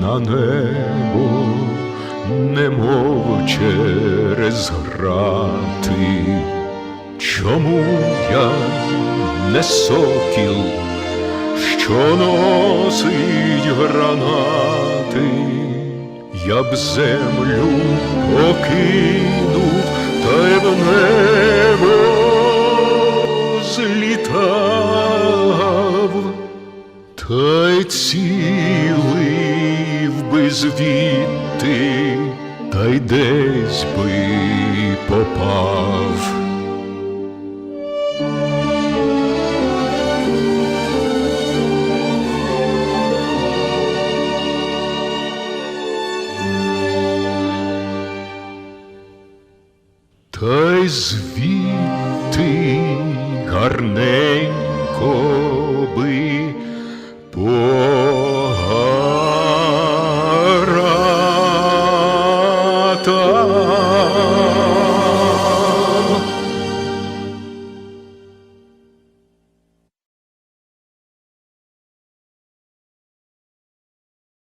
на небо, немов через грати. Чому я не сокіл, що носить гранати? Я б землю покинув, та й в небо злітав, та й цілив би звідти, та й десь би попав. Та й звідти гарненько love.